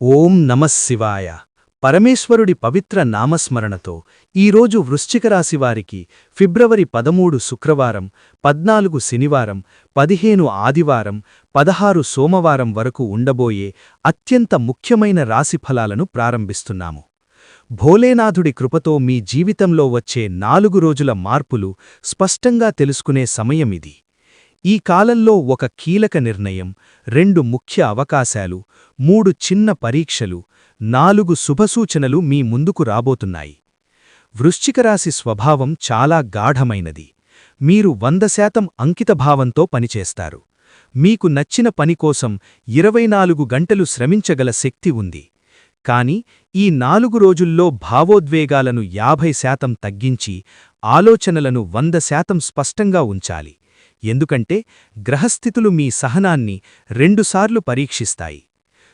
ఓం నమశివాయ పరమేశ్వరుడి పవిత్ర నామస్మరణతో ఈరోజు వృశ్చిక రాశివారికి ఫిబ్రవరి పదమూడు శుక్రవారం పద్నాలుగు శనివారం పదిహేను ఆదివారం పదహారు సోమవారం వరకు ఉండబోయే అత్యంత ముఖ్యమైన రాశిఫలాలను ప్రారంభిస్తున్నాము. భోలేనాథుడి కృపతో మీ జీవితంలో వచ్చే నాలుగు రోజుల మార్పులు స్పష్టంగా తెలుసుకునే సమయమిది. ఈ కాలంలో ఒక కీలక నిర్ణయం రెండు ముఖ్య అవకాశాలు మూడు చిన్న పరీక్షలు నాలుగు శుభసూచనలు మీ ముందుకు రాబోతున్నాయి. వృశ్చికరాశి స్వభావం చాలా గాఢమైనది. మీరు వంద శాతం అంకితభావంతో పనిచేస్తారు. మీకు నచ్చిన పని కోసం ఇరవై నాలుగు గంటలు శ్రమించగల శక్తి ఉంది. కాని ఈ నాలుగు రోజుల్లో భావోద్వేగాలను యాభై శాతం తగ్గించి ఆలోచనలను వంద శాతం స్పష్టంగా ఉంచాలి. ఎందుకంటే గ్రహస్థితులు మీ సహనాన్ని రెండుసార్లు పరీక్షిస్తాయి.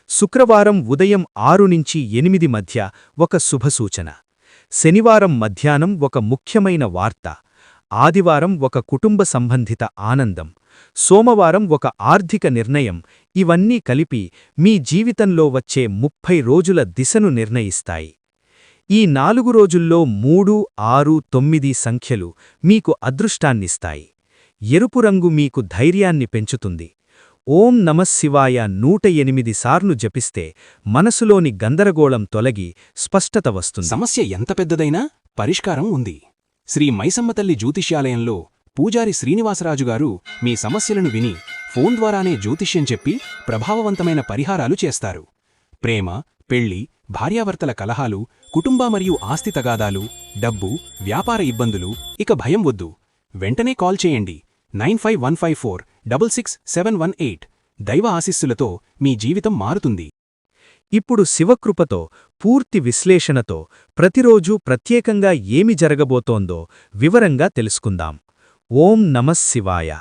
శుక్రవారం ఉదయం ఆరు నుంచి ఎనిమిది మధ్య ఒక శుభసూచన. శనివారం మధ్యాహ్నం ఒక ముఖ్యమైన వార్త. ఆదివారం ఒక కుటుంబ సంబంధిత ఆనందం. సోమవారం ఒక ఆర్థిక నిర్ణయం. ఇవన్నీ కలిపి మీ జీవితంలో వచ్చే ముప్పై రోజుల దిశను నిర్ణయిస్తాయి. ఈ నాలుగు రోజుల్లో మూడు ఆరు తొమ్మిది సంఖ్యలు మీకు అదృష్టాన్నిస్తాయి. ఎరుపు రంగు మీకు ధైర్యాన్ని పెంచుతుంది. ఓం నమశివాయ నూట ఎనిమిది సార్లు జపిస్తే మనసులోని గందరగోళం తొలగి స్పష్టత వస్తుంది. సమస్య ఎంత పెద్దదైనా పరిష్కారం ఉంది. శ్రీ మైసమ్మతల్లి జ్యోతిష్యాలయంలో పూజారి శ్రీనివాసరాజుగారు మీ సమస్యలను విని ఫోన్ ద్వారానే జ్యోతిష్యం చెప్పి ప్రభావవంతమైన పరిహారాలు చేస్తారు. ప్రేమ పెళ్ళి భార్యావర్తల కలహాలు కుటుంబ మరియు ఆస్తి తగాదాలు డబ్బు వ్యాపార ఇబ్బందులు ఇక భయం వద్దు. వెంటనే కాల్ చేయండి. Nine five one five four double six seven one eight దైవ ఆశీస్సులతో మీ జీవితం మారుతుంది. ఇప్పుడు శివకృపతో పూర్తి విశ్లేషణతో ప్రతిరోజూ ప్రత్యేకంగా ఏమి జరగబోతోందో వివరంగా తెలుసుకుందాం. ఓం నమశివాయ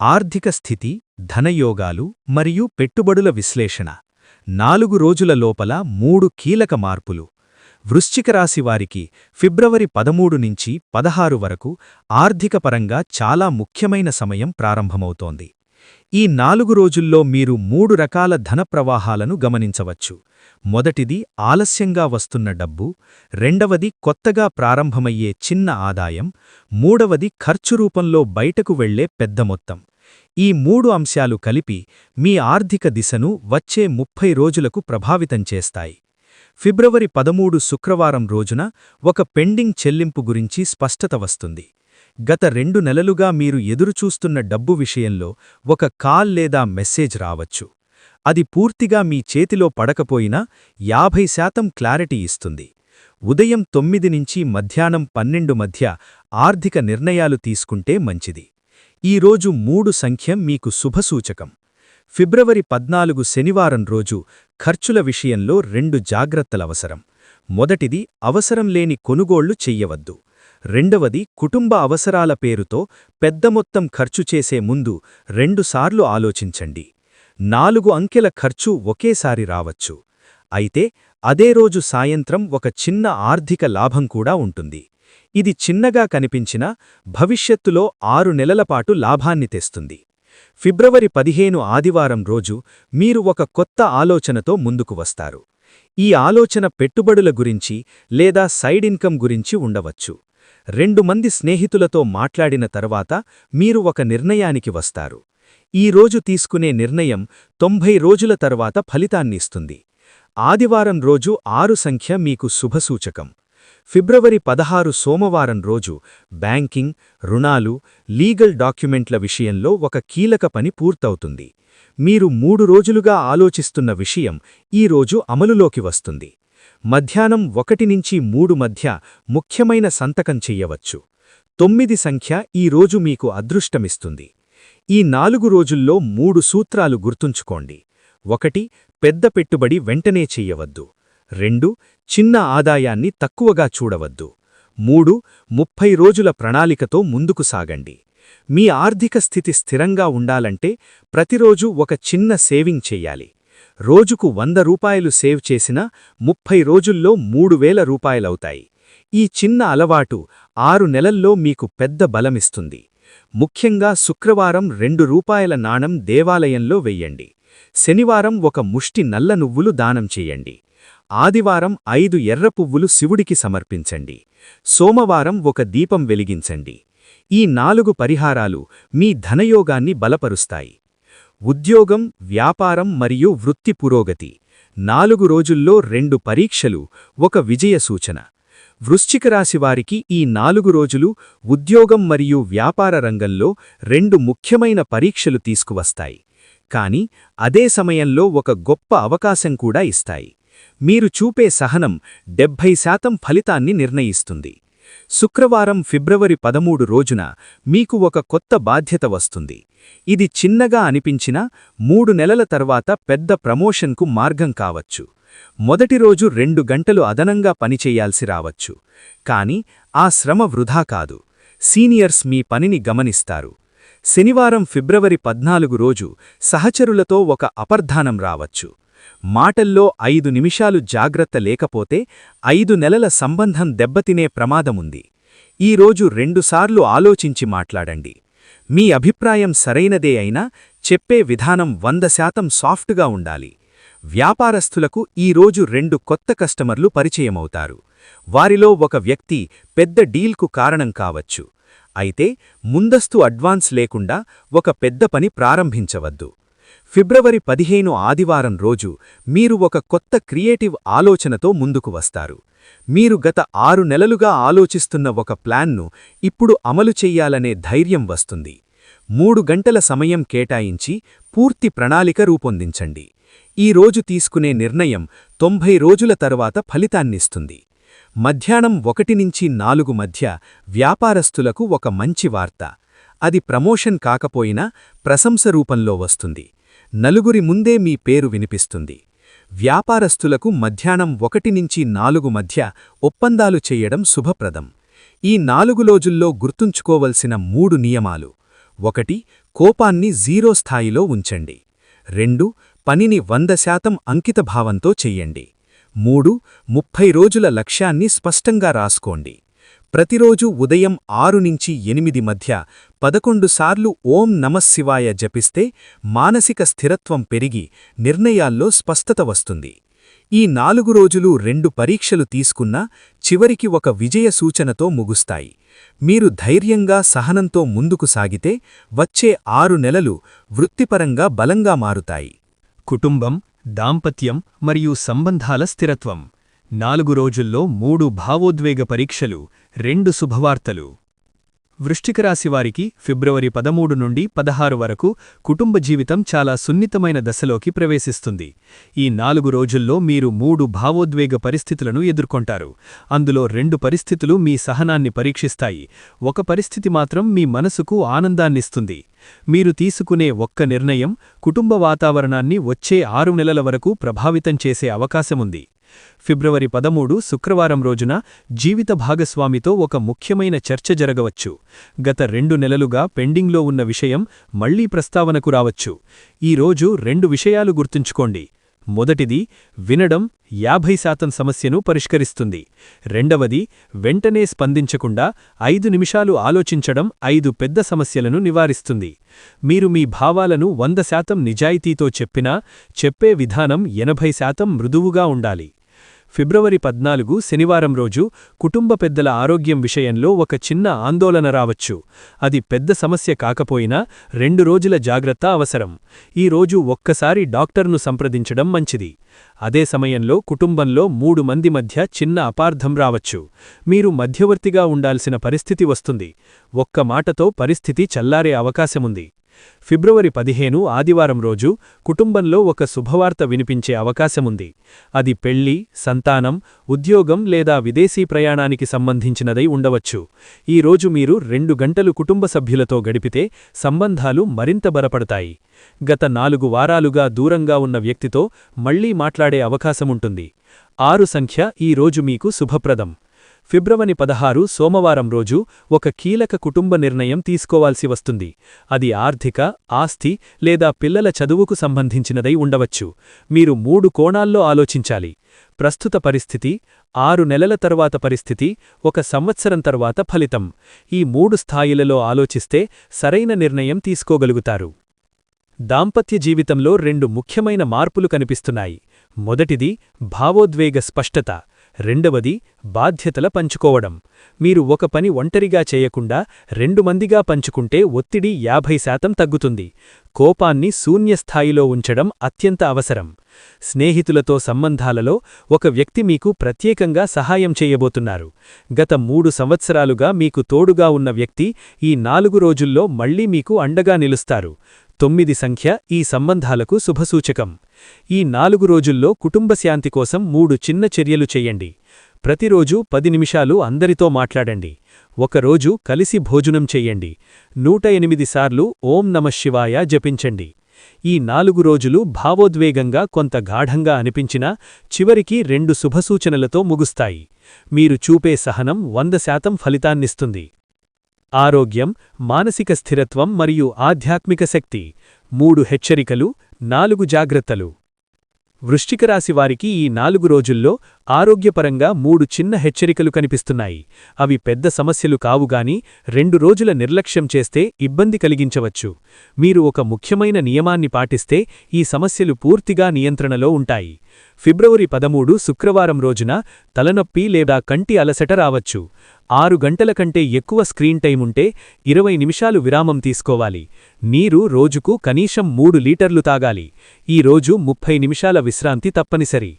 ఆర్థిక స్థితి ధనయోగాలు మరియు పెట్టుబడుల విశ్లేషణ. నాలుగు రోజుల లోపల మూడు కీలక మార్పులు. వృశ్చిక రాశి వారికి ఫిబ్రవరి పదమూడు నుంచి పదహారు వరకు ఆర్థికపరంగా చాలా ముఖ్యమైన సమయం ప్రారంభమవుతోంది. ఈ నాలుగు రోజుల్లో మీరు మూడు రకాల ధన ప్రవాహాలను గమనించవచ్చు. మొదటిది ఆలస్యంగా వస్తున్న డబ్బు రెండవది కొత్తగా ప్రారంభమయ్యే చిన్న ఆదాయం మూడవది ఖర్చు రూపంలో బయటకు వెళ్ళే పెద్ద మొత్తం. ఈ మూడు అంశాలు కలిపి మీ ఆర్థిక దిశను వచ్చే ముప్పై రోజులకు ప్రభావితం చేస్తాయి. ఫిబ్రవరి పదమూడు శుక్రవారం రోజున ఒక పెండింగ్ చెల్లింపు గురించి స్పష్టత వస్తుంది. గత రెండు నెలలుగా మీరు ఎదురుచూస్తున్న డబ్బు విషయంలో ఒక కాల్ లేదా మెసేజ్ రావచ్చు. అది పూర్తిగా మీ చేతిలో పడకపోయినా యాభై శాతం క్లారిటీ ఇస్తుంది. ఉదయం తొమ్మిది నుంచి మధ్యాహ్నం పన్నెండు మధ్య ఆర్థిక నిర్ణయాలు తీసుకుంటే మంచిది. ఈరోజు మూడు సంఖ్య మీకు శుభసూచకం. ఫిబ్రవరి పద్నాలుగు శనివారం రోజు ఖర్చుల విషయంలో రెండు జాగ్రత్తలవసరం. మొదటిది అవసరం లేని కొనుగోళ్ళు చెయ్యవద్దు. రెండవది కుటుంబ అవసరాల పేరుతో పెద్ద మొత్తం ఖర్చు చేసే ముందు రెండుసార్లు ఆలోచించండి. నాలుగు అంకెల ఖర్చు ఒకేసారి రావచ్చు. అయితే అదే రోజు సాయంత్రం ఒక చిన్న ఆర్థిక లాభం కూడా ఉంటుంది. ఇది చిన్నగా కనిపించినా భవిష్యత్తులో ఆరు నెలలపాటు లాభాన్ని తెస్తుంది. ఫిబ్రవరి పదిహేను ఆదివారం రోజు మీరు ఒక కొత్త ఆలోచనతో ముందుకు వస్తారు. ఈ ఆలోచన పెట్టుబడుల గురించి లేదా సైడ్ ఇన్కమ్ గురించి ఉండవచ్చు. రెండు మంది స్నేహితులతో మాట్లాడిన తర్వాత మీరు ఒక నిర్ణయానికి వస్తారు. ఈ రోజు తీసుకునే నిర్ణయం తొంభై రోజుల తర్వాత ఫలితాన్నిస్తుంది ఆదివారం రోజు ఆరు సంఖ్య మీకు శుభసూచకం ఫిబ్రవరి పదహారు సోమవారం రోజు బ్యాంకింగ్ రుణాలు లీగల్ డాక్యుమెంట్ల విషయంలో ఒక కీలక పని పూర్తవుతుంది. మీరు మూడు రోజులుగా ఆలోచిస్తున్న విషయం ఈరోజు అమలులోకి వస్తుంది. మధ్యాహ్నం ఒకటి నుంచి మూడు మధ్య ముఖ్యమైన సంతకం చెయ్యవచ్చు తొమ్మిది సంఖ్య ఈరోజు మీకు అదృష్టమిస్తుంది. ఈ నాలుగు రోజుల్లో మూడు సూత్రాలు గుర్తుంచుకోండి. ఒకటి పెద్ద పెట్టుబడి వెంటనే చెయ్యవద్దు రెండు చిన్న ఆదాయాన్ని తక్కువగా చూడవద్దు. మూడు ముప్పై రోజుల ప్రణాళికతో ముందుకు సాగండి. మీ ఆర్థిక స్థితి స్థిరంగా ఉండాలంటే ప్రతిరోజు ఒక చిన్న సేవింగ్ చెయ్యాలి రోజుకు వంద రూపాయలు సేవ్ చేసినా ముప్పై రోజుల్లో మూడు వేల రూపాయలవుతాయి. ఈ చిన్న అలవాటు ఆరు నెలల్లో మీకు పెద్ద బలమిస్తుంది. ముఖ్యంగా శుక్రవారం రెండు రూపాయల నాణం దేవాలయంలో వెయ్యండి. శనివారం ఒక ముష్టి నల్ల నువ్వులు దానం చేయండి. ఆదివారం ఐదు ఎర్ర పువ్వులు శివుడికి సమర్పించండి. సోమవారం ఒక దీపం వెలిగించండి. ఈ నాలుగు పరిహారాలు మీ ధనయోగాన్ని బలపరుస్తాయి. ఉద్యోగం వ్యాపారం మరియు వృత్తి పురోగతి. నాలుగు రోజుల్లో రెండు పరీక్షలు ఒక విజయ సూచన. వృశ్చిక రాశివారికి ఈ నాలుగు రోజులు ఉద్యోగం మరియు వ్యాపార రంగంలో రెండు ముఖ్యమైన పరీక్షలు తీసుకువస్తాయి. కాని అదే సమయంలో ఒక గొప్ప అవకాశం కూడా ఇస్తాయి. మీరు చూపే సహనం డెబ్భై శాతం ఫలితాన్ని నిర్ణయిస్తుంది. శుక్రవారం ఫిబ్రవరి పదమూడు రోజున మీకు ఒక కొత్త బాధ్యత వస్తుంది. ఇది చిన్నగా అనిపించినా మూడు నెలల తర్వాత పెద్ద ప్రమోషన్కు మార్గం కావచ్చు. మొదటి రోజు రెండు గంటలు అదనంగా పనిచేయాల్సి రావచ్చు. కాని ఆ శ్రమ వృధా కాదు. సీనియర్స్ మీ పనిని గమనిస్తారు. శనివారం ఫిబ్రవరి పద్నాలుగు రోజు సహచరులతో ఒక అపర్ధానం రావచ్చు. మాటల్లో ఐదు నిమిషాలు జాగ్రత్త లేకపోతే ఐదు నెలల సంబంధం దెబ్బతినే ప్రమాదముంది. ఈరోజు రెండుసార్లు ఆలోచించి మాట్లాడండి. మీ అభిప్రాయం సరైనదే అయినా చెప్పే విధానం వంద శాతం సాఫ్ట్గా ఉండాలి. వ్యాపారస్తులకు ఈరోజు రెండు కొత్త కస్టమర్లు పరిచయమవుతారు. వారిలో ఒక వ్యక్తి పెద్ద డీల్కు కారణం కావచ్చు. అయితే ముందస్తు అడ్వాన్స్ లేకుండా ఒక పెద్ద పని ప్రారంభించవద్దు. ఫిబ్రవరి పదిహేను ఆదివారం రోజు మీరు ఒక కొత్త క్రియేటివ్ ఆలోచనతో ముందుకు వస్తారు. మీరు గత ఆరు నెలలుగా ఆలోచిస్తున్న ఒక ప్లాన్ను ఇప్పుడు అమలు చెయ్యాలనే ధైర్యం వస్తుంది. మూడు గంటల సమయం కేటాయించి పూర్తి ప్రణాళిక రూపొందించండి. ఈ రోజు తీసుకునే నిర్ణయం తొంభై రోజుల తరువాత ఫలితాన్నిస్తుంది. మధ్యాహ్నం ఒకటి నుంచి నాలుగు మధ్య వ్యాపారస్తులకు ఒక మంచి వార్త. అది ప్రమోషన్ కాకపోయినా ప్రశంస రూపంలో వస్తుంది. నలుగురి ముందే మీ పేరు వినిపిస్తుంది. వ్యాపారస్తులకు మధ్యాహ్నం ఒకటి నుంచి నాలుగు మధ్య ఒప్పందాలు చెయ్యడం శుభప్రదం. ఈ నాలుగు రోజుల్లో గుర్తుంచుకోవలసిన మూడు నియమాలు. ఒకటి కోపాన్ని జీరో స్థాయిలో ఉంచండి. రెండు పనిని వంద శాతం అంకితభావంతో చెయ్యండి మూడు ముప్పై రోజుల లక్ష్యాన్ని స్పష్టంగా రాసుకోండి. ప్రతిరోజు ఉదయం ఆరు నుంచి ఎనిమిది మధ్య పదకొండు సార్లు ఓం నమశివాయ జపిస్తే మానసిక స్థిరత్వం పెరిగి నిర్ణయాల్లో స్పష్టత వస్తుంది. ఈ నాలుగు రోజులు రెండు పరీక్షలు తీసుకున్నా చివరికి ఒక విజయ సూచనతో ముగుస్తాయి. మీరు ధైర్యంగా సహనంతో ముందుకు సాగితే వచ్చే ఆరు నెలలు వృత్తిపరంగా బలంగా మారుతాయి. కుటుంబం దాంపత్యం మరియు సంబంధాల స్థిరత్వం. నాలుగు రోజుల్లో మూడు భావోద్వేగ పరీక్షలు రెండు శుభవార్తలు. వృష్టికరాశివారికి ఫిబ్రవరి పదమూడు నుండి పదహారు వరకు కుటుంబ జీవితం చాలా సున్నితమైన దశలోకి ప్రవేశిస్తుంది. ఈ నాలుగు రోజుల్లో మీరు మూడు భావోద్వేగ పరిస్థితులను ఎదుర్కొంటారు. అందులో రెండు పరిస్థితులు మీ సహనాన్ని పరీక్షిస్తాయి. ఒక పరిస్థితి మాత్రం మీ మనసుకు ఆనందాన్నిస్తుంది. మీరు తీసుకునే ఒక్క నిర్ణయం కుటుంబ వాతావరణాన్ని వచ్చే ఆరు నెలల వరకు ప్రభావితం చేసే అవకాశముంది. ఫిబ్రవరి పదమూడు శుక్రవారం రోజున జీవిత భాగస్వామితో ఒక ముఖ్యమైన చర్చ జరగవచ్చు. గత రెండు నెలలుగా పెండింగ్లో ఉన్న విషయం మళ్ళీ ప్రస్తావనకు రావచ్చు. ఈరోజు రెండు విషయాలు గుర్తుంచుకోండి. మొదటిది వినడం యాభై శాతం సమస్యను పరిష్కరిస్తుంది. రెండవది వెంటనే స్పందించకుండా ఐదు నిమిషాలు ఆలోచించడం ఐదు పెద్ద సమస్యలను నివారిస్తుంది. మీరు మీ భావాలను వంద శాతం నిజాయితీతో చెప్పినా చెప్పే విధానం ఎనభై శాతం మృదువుగా ఉండాలి. ఫిబ్రవరి పద్నాలుగు శనివారం రోజు కుటుంబ పెద్దల ఆరోగ్యం విషయంలో ఒక చిన్న ఆందోళన రావచ్చు. అది పెద్ద సమస్య కాకపోయినా రెండు రోజుల జాగ్రత్త అవసరం. ఈ రోజు ఒక్కసారి డాక్టర్ను సంప్రదించడం మంచిది. అదే సమయంలో కుటుంబంలో మూడు మంది మధ్య చిన్న అపార్థం రావచ్చు. మీరు మధ్యవర్తిగా ఉండాల్సిన పరిస్థితి వస్తుంది. ఒక్క మాటతో పరిస్థితి చల్లారే అవకాశముంది. ఫిబ్రవరి పదిహేను ఆదివారం రోజు కుటుంబంలో ఒక శుభవార్త వినిపించే అవకాశముంది. అది పెళ్ళి సంతానం ఉద్యోగం లేదా విదేశీ ప్రయాణానికి సంబంధించినదై ఉండవచ్చు. ఈ రోజు మీరు రెండు గంటలు కుటుంబ సభ్యులతో గడిపితే సంబంధాలు మరింత బలపడతాయి. గత నాలుగు వారాలుగా దూరంగా ఉన్న వ్యక్తితో మళ్ళీ మాట్లాడే అవకాశముంటుంది. ఆరు సంఖ్య ఈ రోజు మీకు శుభప్రదం. ఫిబ్రవరి పదహారు సోమవారం రోజు ఒక కీలక కుటుంబ నిర్ణయం తీసుకోవాల్సి వస్తుంది. అది ఆర్థిక ఆస్తి లేదా పిల్లల చదువుకు సంబంధించినదై ఉండవచ్చు. మీరు మూడు కోణాల్లో ఆలోచించాలి. ప్రస్తుత పరిస్థితి ఆరు నెలల తరువాత పరిస్థితి ఒక సంవత్సరం తర్వాత ఫలితం. ఈ మూడు స్థాయిలలో ఆలోచిస్తే సరైన నిర్ణయం తీసుకోగలుగుతారు. దాంపత్య జీవితంలో రెండు ముఖ్యమైన మార్పులు కనిపిస్తున్నాయి. మొదటిది భావోద్వేగ స్పష్టత. రెండవది బాధ్యతల పంచుకోవడం. మీరు ఒక పని ఒంటరిగా చేయకుండా రెండు మందిగా పంచుకుంటే ఒత్తిడి యాభై శాతం తగ్గుతుంది. కోపాన్ని శూన్యస్థాయిలో ఉంచడం అత్యంత అవసరం. స్నేహితులతో సంబంధాలలో ఒక వ్యక్తి మీకు ప్రత్యేకంగా సహాయం చేయబోతున్నారు. గత మూడు సంవత్సరాలుగా మీకు తోడుగా ఉన్న వ్యక్తి ఈ నాలుగు రోజుల్లో మళ్ళీ మీకు అండగా నిలుస్తారు. తొమ్మిది సంఖ్య ఈ సంబంధాలకు శుభసూచకం. ఈ నాలుగు రోజుల్లో కుటుంబ శాంతి కోసం మూడు చిన్న చర్యలు చెయ్యండి ప్రతిరోజూ పది నిమిషాలు అందరితో మాట్లాడండి. ఒకరోజు కలిసి భోజనం చెయ్యండి నూట ఎనిమిది సార్లు ఓం నమశివాయ జపించండి. ఈ నాలుగు రోజులు భావోద్వేగంగా కొంత గాఢంగా అనిపించినా చివరికి రెండు శుభసూచనలతో ముగుస్తాయి. మీరు చూపే సహనం వంద శాతం ఫలితాన్నిస్తుంది. ఆరోగ్యం మానసిక స్థిరత్వం మరియు ఆధ్యాత్మిక శక్తి. మూడు హెచ్చరికలు నాలుగు జాగ్రత్తలు. వృష్టికరాశివారికి ఈ నాలుగు రోజుల్లో ఆరోగ్యపరంగా మూడు చిన్న హెచ్చరికలు కనిపిస్తున్నాయి. అవి పెద్ద సమస్యలు కావుగాని రెండు రోజుల నిర్లక్ష్యం చేస్తే ఇబ్బంది కలిగించవచ్చు. మీరు ఒక ముఖ్యమైన నియమాన్ని పాటిస్తే ఈ సమస్యలు పూర్తిగా నియంత్రణలో ఉంటాయి. ఫిబ్రవరి పదమూడు శుక్రవారం రోజున తలనొప్పి లేదా కంటి అలసట రావచ్చు. ఆరు గంటల కంటే ఎక్కువ స్క్రీన్ టైం ఉంటే ఇరవై నిమిషాలు విరామం తీసుకోవాలి. నీరు రోజుకు కనీసం మూడు లీటర్లు తాగాలి. ఈ రోజు ముప్పై నిమిషాల విశ్రాంతి తప్పనిసరి.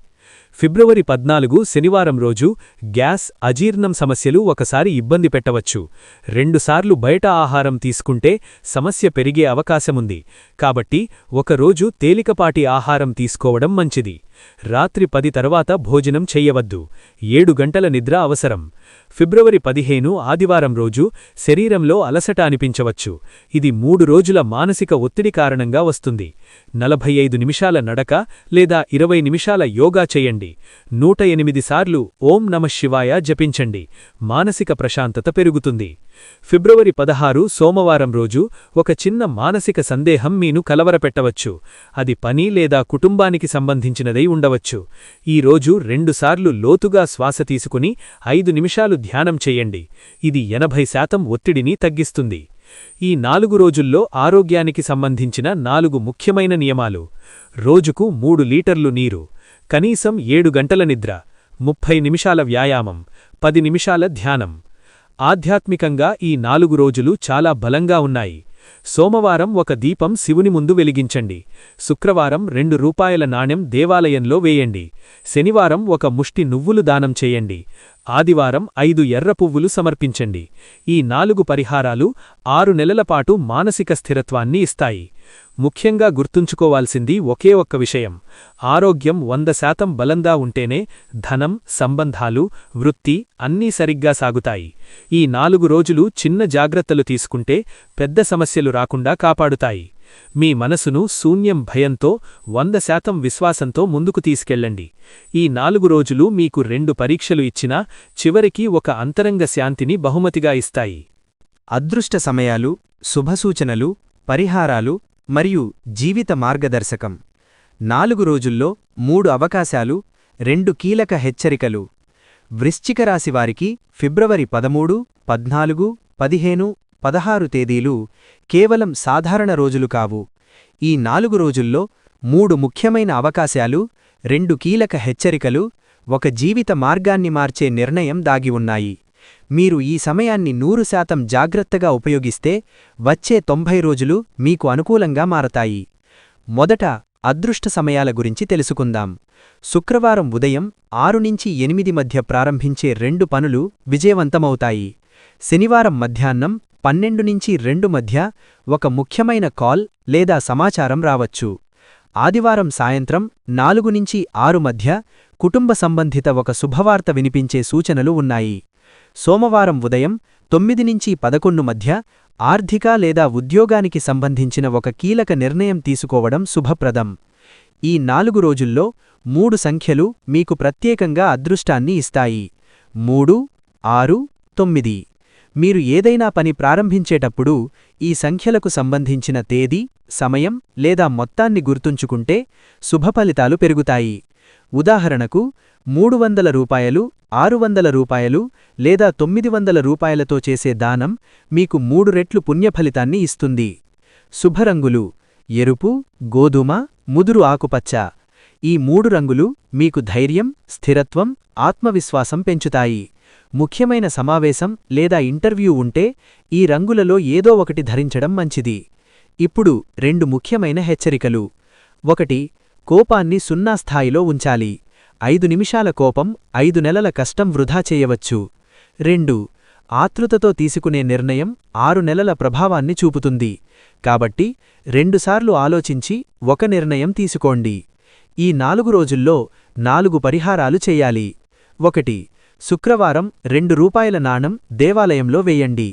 ఫిబ్రవరి పద్నాలుగు శనివారం రోజు గ్యాస్ అజీర్ణం సమస్యలు ఒకసారి ఇబ్బంది పెట్టవచ్చు. రెండుసార్లు బయట ఆహారం తీసుకుంటే సమస్య పెరిగే అవకాశముంది. కాబట్టి ఒకరోజు తేలికపాటి ఆహారం తీసుకోవడం మంచిది. రాత్రి పది తర్వాత భోజనం చెయ్యవద్దు ఏడు గంటల నిద్ర అవసరం. ఫిబ్రవరి పదిహేను ఆదివారం రోజు శరీరంలో అలసట అనిపించవచ్చు. ఇది మూడు రోజుల మానసిక ఒత్తిడి కారణంగా వస్తుంది. నలభై ఐదు నిమిషాల నడక లేదా ఇరవై నిమిషాల యోగా చేయండి. నూట ఎనిమిది సార్లు ఓం నమశివాయ జపించండి. మానసిక ప్రశాంతత పెరుగుతుంది. ఫిబ్రవరి పదహారు సోమవారం రోజు ఒక చిన్న మానసిక సందేహం మీను కలవరపెట్టవచ్చు. అది పని లేదా కుటుంబానికి సంబంధించినదై ఉండవచ్చు. ఈ రోజు రెండుసార్లు లోతుగా శ్వాస తీసుకుని ఐదు నిమిషాలు ధ్యానం చెయ్యండి ఇది ఎనభై శాతం ఒత్తిడిని తగ్గిస్తుంది. ఈ నాలుగు రోజుల్లో ఆరోగ్యానికి సంబంధించిన నాలుగు ముఖ్యమైన నియమాలు. రోజుకు మూడు లీటర్లు నీరు కనీసం ఏడు గంటల నిద్ర ముప్పై నిమిషాల వ్యాయామం పది నిమిషాల ధ్యానం. ఆధ్యాత్మికంగా ఈ నాలుగు రోజులు చాలా బలంగా ఉన్నాయి. సోమవారం ఒక దీపం శివుని ముందు వెలిగించండి. శుక్రవారం రెండు రూపాయల నాణెం దేవాలయంలో వేయండి. శనివారం ఒక ముష్టి నువ్వులు దానం చేయండి. ఆదివారం ఐదు ఎర్ర పువ్వులు సమర్పించండి. ఈ నాలుగు పరిహారాలు ఆరు నెలలపాటు మానసిక స్థిరత్వాన్ని ఇస్తాయి. ముఖ్యంగా గుర్తుంచుకోవాల్సింది ఒకే ఒక్క విషయం. ఆరోగ్యం వంద శాతం బలంగా ఉంటేనే ధనం సంబంధాలు వృత్తి అన్నీ సరిగ్గా సాగుతాయి. ఈ నాలుగు రోజులు చిన్న జాగ్రత్తలు తీసుకుంటే పెద్ద సమస్యలు రాకుండా కాపాడుతాయి. మీ మనసును శూన్యం భయంతో వంద శాతం విశ్వాసంతో ముందుకు తీసుకెళ్ళండి. ఈ నాలుగు రోజులు మీకు రెండు పరీక్షలు ఇచ్చినా చివరికి ఒక అంతరంగ శాంతిని బహుమతిగా ఇస్తాయి. అదృష్ట సమయాలు శుభసూచనలు పరిహారాలు మరియు జీవిత మార్గదర్శకం. నాలుగు రోజుల్లో మూడు అవకాశాలు రెండు కీలక హెచ్చరికలు. వృశ్చిక రాశివారికి ఫిబ్రవరి పదమూడు పద్నాలుగు పదిహేను పదహారు తేదీలు కేవలం సాధారణ రోజులు కావు. ఈ నాలుగు రోజుల్లో మూడు ముఖ్యమైన అవకాశాలు రెండు కీలక హెచ్చరికలు ఒక జీవిత మార్గాన్ని మార్చే నిర్ణయం దాగి ఉన్నాయి. మీరు ఈ సమయాన్ని నూరు శాతం జాగ్రత్తగా ఉపయోగిస్తే వచ్చే తొంభై రోజులు మీకు అనుకూలంగా మారతాయి. మొదట అదృష్ట సమయాల గురించి తెలుసుకుందాం. శుక్రవారం ఉదయం ఆరు నుంచి ఎనిమిది మధ్య ప్రారంభించే రెండు పనులు విజయవంతమవుతాయి. శనివారం మధ్యాహ్నం పన్నెండు నుంచి రెండు మధ్య ఒక ముఖ్యమైన కాల్ లేదా సమాచారం రావచ్చు. ఆదివారం సాయంత్రం నాలుగు నుంచి ఆరు మధ్య కుటుంబ సంబంధిత ఒక శుభవార్త వినిపించే సూచనలు ఉన్నాయి. సోమవారం ఉదయం తొమ్మిది నుంచి పదకొండు మధ్య ఆర్థిక లేదా ఉద్యోగానికి సంబంధించిన ఒక కీలక నిర్ణయం తీసుకోవడం శుభప్రదం. ఈ నాలుగు రోజుల్లో మూడు సంఖ్యలు మీకు ప్రత్యేకంగా అదృష్టాన్ని ఇస్తాయి. మూడు ఆరు తొమ్మిది. మీరు ఏదైనా పని ప్రారంభించేటప్పుడు ఈ సంఖ్యలకు సంబంధించిన తేదీ సమయం లేదా మొత్తాన్ని గుర్తుంచుకుంటే శుభఫలితాలు పెరుగుతాయి. ఉదాహరణకు మూడు వందల రూపాయలు ఆరు వందల రూపాయలు లేదా తొమ్మిది వందల రూపాయలతో చేసే దానం మీకు మూడు రెట్లు పుణ్యఫలితాన్ని ఇస్తుంది. శుభరంగులు ఎరుపు గోధుమ ముదురు ఆకుపచ్చ. ఈ మూడు రంగులు మీకు ధైర్యం స్థిరత్వం ఆత్మవిశ్వాసం పెంచుతాయి. ముఖ్యమైన సమావేశం లేదా ఇంటర్వ్యూ ఉంటే ఈ రంగులలో ఏదో ఒకటి ధరించడం మంచిది. ఇప్పుడు రెండు ముఖ్యమైన హెచ్చరికలు. ఒకటి కోపాన్ని సున్నా స్థాయిలో ఉంచాలి. ఐదు నిమిషాల కోపం ఐదు నెలల కష్టం వృధా చేయవచ్చు. రెండు ఆతృతతో తీసుకునే నిర్ణయం ఆరు నెలల ప్రభావాన్ని చూపుతుంది. కాబట్టి రెండుసార్లు ఆలోచించి ఒక నిర్ణయం తీసుకోండి. ఈ నాలుగు రోజుల్లో నాలుగు పరిహారాలు చెయ్యాలి ఒకటి శుక్రవారం రెండు రూపాయల నాణం దేవాలయంలో వేయండి.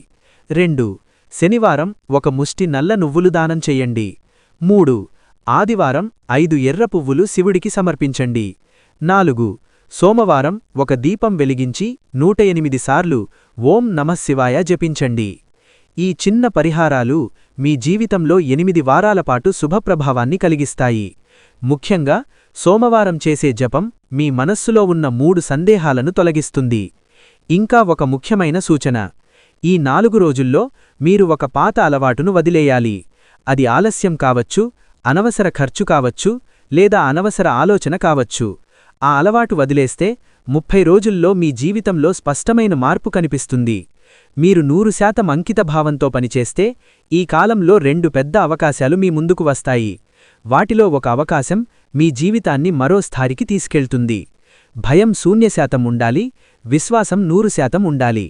రెండు. శనివారం ఒక ముష్టి నల్ల నువ్వులు దానం చెయ్యండి మూడు. ఆదివారం ఐదు ఎర్ర పువ్వులు శివుడికి సమర్పించండి. నాలుగు. సోమవారం ఒక దీపం వెలిగించి నూట ఎనిమిది సార్లు ఓం నమశివాయ జపించండి. ఈ చిన్న పరిహారాలు మీ జీవితంలో ఎనిమిది వారాలపాటు శుభప్రభావాన్ని కలిగిస్తాయి. ముఖ్యంగా సోమవారం చేసే జపం మీ మనస్సులో ఉన్న మూడు సందేహాలను తొలగిస్తుంది. ఇంకా ఒక ముఖ్యమైన సూచన. ఈ నాలుగు రోజుల్లో మీరు ఒక పాత అలవాటును వదిలేయాలి. అది ఆలస్యం కావచ్చు అనవసర ఖర్చు కావచ్చు లేదా అనవసర ఆలోచన కావచ్చు. ఆ అలవాటు వదిలేస్తే ముప్పై రోజుల్లో మీ జీవితంలో స్పష్టమైన మార్పు కనిపిస్తుంది. మీరు నూరు శాతం అంకితభావంతో పనిచేస్తే ఈ కాలంలో రెండు పెద్ద అవకాశాలు మీ ముందుకు వస్తాయి. వాటిలో ఒక అవకాశం మీ జీవితాన్ని మరో స్థాయికి తీసుకెళ్తుంది. భయం శూన్యశాతం ఉండాలి విశ్వాసం నూరు శాతం ఉండాలి.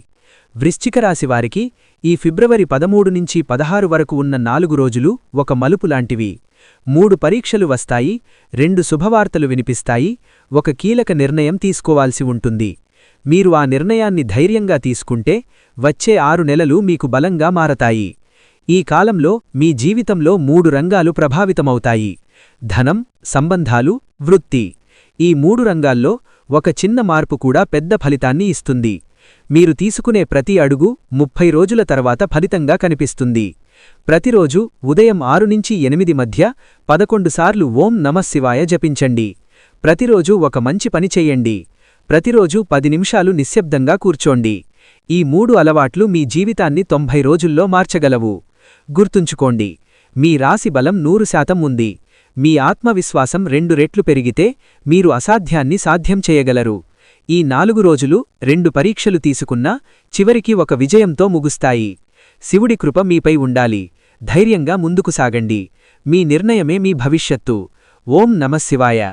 వృశ్చిక రాశి వారికి ఈ ఫిబ్రవరి పదమూడు నుంచి పదహారు వరకు ఉన్న నాలుగు రోజులు ఒక మలుపు లాంటివి. మూడు పరీక్షలు వస్తాయి రెండు శుభవార్తలు వినిపిస్తాయి ఒక కీలక నిర్ణయం తీసుకోవాల్సి ఉంటుంది. మీరు ఆ నిర్ణయాన్ని ధైర్యంగా తీసుకుంటే వచ్చే ఆరు నెలలు మీకు బలంగా మారతాయి. ఈ కాలంలో మీ జీవితంలో మూడు రంగాలు ప్రభావితమవుతాయి. ధనం సంబంధాలు వృత్తి. ఈ మూడు రంగాల్లో ఒక చిన్న మార్పు కూడా పెద్ద ఫలితాన్ని ఇస్తుంది. మీరు తీసుకునే ప్రతి అడుగు ముప్పై రోజుల తర్వాత ఫలితంగా కనిపిస్తుంది. ప్రతిరోజు ఉదయం ఆరు నుంచి ఎనిమిది మధ్య పదకొండుసార్లు ఓం నమశివాయ జపించండి. ప్రతిరోజు ఒక మంచి పని చెయ్యండి ప్రతిరోజు పది నిమిషాలు నిశ్శబ్దంగా కూర్చోండి. ఈ మూడు అలవాట్లు మీ జీవితాన్ని తొంభై రోజుల్లో మార్చగలవు. గుర్తుంచుకోండి మీ రాశి బలం నూరు శాతం ఉంది. మీ ఆత్మవిశ్వాసం రెండు రెట్లు పెరిగితే మీరు అసాధ్యాన్ని సాధ్యం చేయగలరు. ఈ నాలుగు రోజులు రెండు పరీక్షలు తీసుకున్నా చివరికి ఒక విజయంతో ముగుస్తాయి. శివుడి కృప మీపై ఉండాలి. ధైర్యంగా ముందుకు సాగండి. మీ నిర్ణయమే మీ భవిష్యత్తు. ఓం నమశివాయ